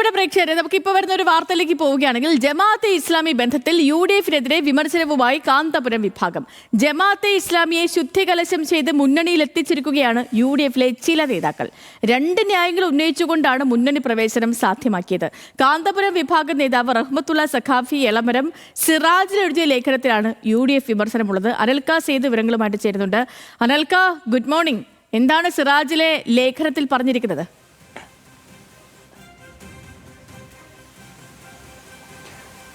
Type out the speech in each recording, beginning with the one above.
പ്രിയപ്പെട്ട പ്രേക്ഷകരെ നമുക്ക് ഇപ്പോൾ വരുന്ന ഒരു വാർത്തയിലേക്ക് പോവുകയാണെങ്കിൽ ജമാഅത്തെ ഇസ്ലാമി ബന്ധത്തിൽ യു ഡി എഫിനെതിരെ വിമർശനവുമായി കാന്തപുരം വിഭാഗം. ജമാഅത്തെ ഇസ്ലാമിയെ ശുദ്ധികലശം ചെയ്ത് മുന്നണിയിൽ എത്തിച്ചിരിക്കുകയാണ് യു ഡി എഫിലെ ചില നേതാക്കൾ. രണ്ട് ന്യായങ്ങൾ ഉന്നയിച്ചുകൊണ്ടാണ് മുന്നണി പ്രവേശനം സാധ്യമാക്കിയത്. കാന്തപുരം വിഭാഗം നേതാവ് റഹ്മത്തുള്ള സഖാഫി എളമരം സിറാജിൽ എഴുതിയ ലേഖനത്തിലാണ് യു ഡി എഫ് വിമർശനമുള്ളത്. അനൽക്ക സേതു വിവരങ്ങളുമായിട്ട് ചേരുന്നുണ്ട്. അനൽക്ക ഗുഡ് മോർണിംഗ്. എന്താണ് സിറാജിലെ ലേഖനത്തിൽ പറഞ്ഞിരിക്കുന്നത്?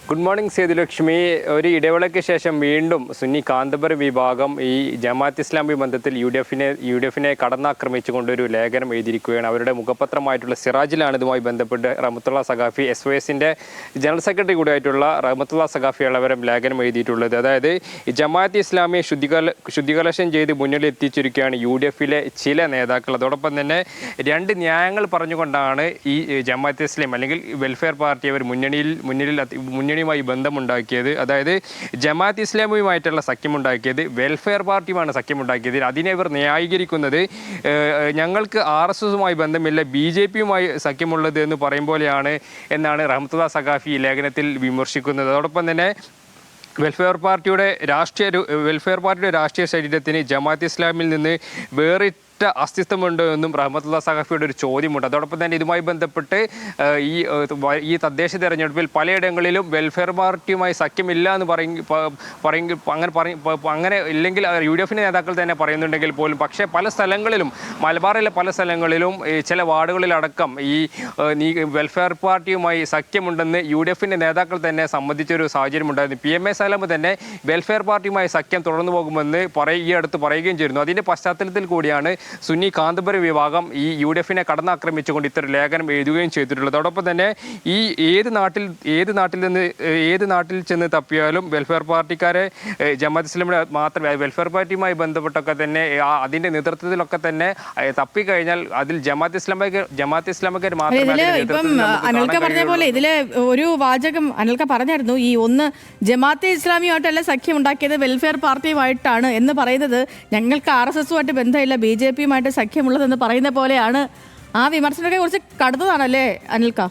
ഗുഡ് മോർണിംഗ് സേതുലക്ഷ്മി ഒരു ഇടവേളയ്ക്ക് ശേഷം വീണ്ടും സുന്നി കാന്തപുരം വിഭാഗം ഈ ജമാഅത്ത് ഇസ്ലാമി ബന്ധത്തിൽ യു ഡി എഫിനെ യു ഡി എഫിനെ കടന്നാക്രമിച്ചുകൊണ്ട് ഒരു ലേഖനം എഴുതിയിരിക്കുകയാണ്. അവരുടെ മുഖപത്രമായിട്ടുള്ള സിറാജിലാണ് ഇതുമായി ബന്ധപ്പെട്ട് റഹമത്തുള്ള സഖാഫി എസ് ഒ എസിന്റെ ജനറൽ സെക്രട്ടറി കൂടിയായിട്ടുള്ള റഹമത്തുള്ള സഖാഫി ഉള്ളവരും ലേഖനം എഴുതിയിട്ടുള്ളത്. അതായത് ജമാഅത്ത് ഇസ്ലാമിയെ ശുദ്ധികല ശുദ്ധികലശം ചെയ്ത് മുന്നിൽ എത്തിച്ചിരിക്കുകയാണ് യു ഡി എഫിലെ ചില നേതാക്കൾ. അതോടൊപ്പം തന്നെ രണ്ട് ന്യായങ്ങൾ പറഞ്ഞുകൊണ്ടാണ് ഈ ജമാഅത്ത് ഇസ്ലാം അല്ലെങ്കിൽ വെൽഫെയർ പാർട്ടി അവർ മുന്നണിയിൽ മുന്നിൽ എത്തി- മുന്നണിയുമായി ബന്ധമുണ്ടാക്കിയത് അതായത് ജമാഅത്ത് ഇസ്ലാമിയുമായിട്ടുള്ള സഖ്യമുണ്ടാക്കിയത് വെൽഫെയർ പാർട്ടിയുമാണ് സഖ്യമുണ്ടാക്കിയത്. അതിനെ ഇവർ ന്യായീകരിക്കുന്നത് ഞങ്ങൾക്ക് ആർ എസ് എസുമായി ബന്ധമില്ല ബി ജെ പിയുമായി സഖ്യമുള്ളത് എന്ന് പറയും പോലെയാണ് എന്നാണ് റഹ്മത്തുള്ള സഖാഫി ലേഖനത്തിൽ വിമർശിക്കുന്നത്. അതോടൊപ്പം തന്നെ വെൽഫെയർ പാർട്ടിയുടെ രാഷ്ട്രീയ വെൽഫെയർ പാർട്ടിയുടെ രാഷ്ട്രീയ ശരീരത്തിന് ജമാഅത്ത് ഇസ്ലാമിൽ നിന്ന് വേറിട്ട അസ്തിത്വമുണ്ടോ എന്നും റഹ്മത്തുള്ള സഖഫിയുടെ ഒരു ചോദ്യമുണ്ട്. അതോടൊപ്പം തന്നെ ഇതുമായി ബന്ധപ്പെട്ട് ഈ ഈ തദ്ദേശ തെരഞ്ഞെടുപ്പിൽ പലയിടങ്ങളിലും വെൽഫെയർ പാർട്ടിയുമായി സഖ്യമില്ല എന്ന് പറയും അങ്ങനെ പറയും അങ്ങനെ ഇല്ലെങ്കിൽ യു ഡി എഫിന്റെ നേതാക്കൾ തന്നെ പറയുന്നുണ്ടെങ്കിൽ പോലും പക്ഷേ പല സ്ഥലങ്ങളിലും മലബാറിലെ പല സ്ഥലങ്ങളിലും ചില വാർഡുകളിലടക്കം ഈ വെൽഫെയർ പാർട്ടിയുമായി സഖ്യമുണ്ടെന്ന് യു ഡി എഫിന്റെ നേതാക്കൾ തന്നെ സംബന്ധിച്ചൊരു സാഹചര്യം ഉണ്ടായിരുന്നു പി എം എ സലാം തന്നെ വെൽഫെയർ പാർട്ടിയുമായി സഖ്യം തുടർന്നു പോകുമെന്ന് പറയ ഈ അടുത്ത് പറയുകയും ചെയ്യുന്നു അതിന്റെ പശ്ചാത്തലത്തിൽ കൂടിയാണ് സുന്നി കാന്തപുരം വിഭാഗം ഈ യു ഡി എഫിനെ കടന്നാക്രമിച്ചുകൊണ്ട് ഇത്തരം ലേഖനം എഴുതുകയും ചെയ്തിട്ടുള്ളത്. അതോടൊപ്പം തന്നെ ഈ ഏത് നാട്ടിൽ ഏത് നാട്ടിൽ നിന്ന് ഏത് നാട്ടിൽ ചെന്ന് തപ്പിയാലും വെൽഫെയർ പാർട്ടിക്കാരെ ജമാഅത്ത് ഇസ്ലാമിയുടെ മാത്രമേ വെൽഫെയർ പാർട്ടിയുമായി ബന്ധപ്പെട്ടൊക്കെ തന്നെ അതിന്റെ അതിന്റെ നേതൃത്വത്തിലൊക്കെ തന്നെ തപ്പി തപ്പിക്കഴിഞ്ഞാൽ അതിൽ ജമാഅത്ത് ഇസ്ലാമിക ജമാഅത്ത് ഇസ്ലാമിക്കാർ മാത്രമേ ഇപ്പം അനൽക്ക പറഞ്ഞ പോലെ ഇതിൽ ഒരു വാചകം അനൽക്ക പറഞ്ഞായിരുന്നു ഈ ഒന്ന് ജമാഅത്തെ ഇസ്ലാമിയുമായിട്ടല്ല സഖ്യം ഉണ്ടാക്കിയത് വെൽഫെയർ പാർട്ടിയുമായിട്ടാണ് എന്ന് പറയുന്നത്. ഞങ്ങൾക്ക് ആർ എസ് എസുമായിട്ട് ബന്ധമില്ല ബി ജെ പിയുമായിട്ട് സഖ്യമുള്ളതെന്ന് പറയുന്ന പോലെയാണ് ആ വിമർശനത്തെ കുറിച്ച് കടുത്തതാണല്ലേ അനിൽക്ക?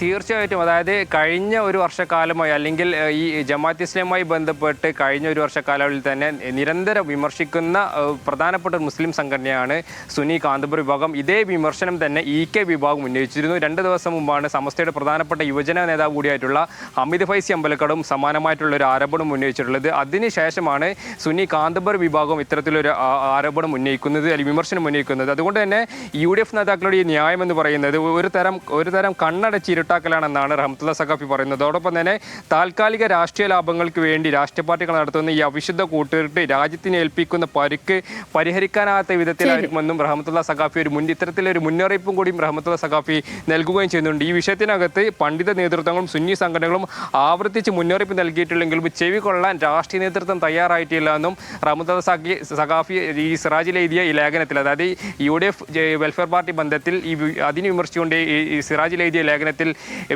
തീർച്ചയായിട്ടും. അതായത് കഴിഞ്ഞ ഒരു വർഷക്കാലമായി അല്ലെങ്കിൽ ഈ ജമാഅത്ത് ഇസ്ലാമുമായി ബന്ധപ്പെട്ട് കഴിഞ്ഞ ഒരു വർഷക്കാലങ്ങളിൽ തന്നെ നിരന്തരം വിമർശിക്കുന്ന പ്രധാനപ്പെട്ട ഒരു മുസ്ലിം സംഘടനയാണ് സുനി കാന്തപുർ വിഭാഗം. ഇതേ വിമർശനം തന്നെ ഇ കെ വിഭാഗം ഉന്നയിച്ചിരുന്നു. രണ്ട് ദിവസം മുമ്പാണ് സമസ്തയുടെ പ്രധാനപ്പെട്ട യുവജന നേതാവ് കൂടിയായിട്ടുള്ള അമിത് ഫൈസി അമ്പലക്കടും സമാനമായിട്ടുള്ള ഒരു ആരോപണം ഉന്നയിച്ചിട്ടുള്ളത്. അതിനുശേഷമാണ് സുനി കാന്തപുർ വിഭാഗം ഇത്തരത്തിലൊരു ആരോപണം ഉന്നയിക്കുന്നത് അല്ലെങ്കിൽ വിമർശനം ഉന്നയിക്കുന്നത്. അതുകൊണ്ട് തന്നെ യു ഡി എഫ് നേതാക്കളുടെ ഈ ന്യായം എന്ന് പറയുന്നത് ഒരു തരം ഒരു തരം കണ്ണടച്ച് ഇരുട്ടാക്കലാണെന്നാണ് റഹ്മത്തുള്ള സഖാഫി പറയുന്നത്. അതോടൊപ്പം തന്നെ താൽക്കാലിക രാഷ്ട്രീയ ലാഭങ്ങൾക്ക് വേണ്ടി രാഷ്ട്രീയ പാർട്ടികൾ നടത്തുന്ന ഈ അവിശുദ്ധ കൂട്ടുകെട്ട് രാജ്യത്തിന് ഏൽപ്പിക്കുന്ന പരുക്ക് പരിഹരിക്കാനാകാത്ത വിധത്തിലായിരിക്കുമെന്നും റഹ്മത്തുള്ള സഖാഫി ഒരു മുൻ ഇത്തരത്തിലൊരു മുന്നറിയിപ്പും കൂടിയും റഹ്മത്തുള്ള സഖാഫി നൽകുകയും ചെയ്യുന്നുണ്ട്. ഈ വിഷയത്തിനകത്ത് പണ്ഡിത നേതൃത്വങ്ങളും സുന്നി സംഘടനകളും ആവർത്തിച്ച് മുന്നറിയിപ്പ് നൽകിയിട്ടില്ലെങ്കിലും ചെവി കൊള്ളാൻ രാഷ്ട്രീയ നേതൃത്വം തയ്യാറായിട്ടില്ല എന്നും റഹ്മത്തുള്ള സഖി സഖാഫി ഈ സിറാജിൽ എഴുതിയ ഈ ലേഖനത്തിൽ അതായത് U D F welfare party ബന്ധത്തിൽ ഈ അതിന് വിമർശിച്ചുകൊണ്ട് ഈ ഈ സിറാജിൽ എഴുതിയ ലേഖനത്തിൽ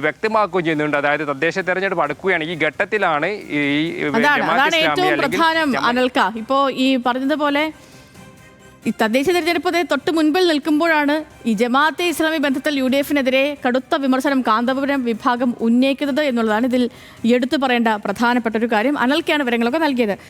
വ്യക്തമാക്കുകയും ചെയ്യുന്നുണ്ട്. അതായത് തദ്ദേശ തെരഞ്ഞെടുപ്പ് അടുക്കുകയാണ്. ഈ ഘട്ടത്തിലാണ് ഈ അതാണ് ഏറ്റവും പ്രധാനം അനൽക്ക. ഇപ്പോ ഈ പറഞ്ഞതുപോലെ ഈ തദ്ദേശ തെരഞ്ഞെടുപ്പ് തൊട്ട് മുൻപിൽ നിൽക്കുമ്പോഴാണ് ഈ ജമാഅത്തെ ഇസ്ലാമി ബന്ധത്തിൽ യു ഡി എഫിനെതിരെ കടുത്ത വിമർശനം കാന്തപുരം വിഭാഗം ഉന്നയിക്കുന്നത് എന്നുള്ളതാണ് ഇതിൽ എടുത്തു പറയേണ്ട പ്രധാനപ്പെട്ട ഒരു കാര്യം. അനൽക്കയാണ് വിവരങ്ങളൊക്കെ നൽകിയത്.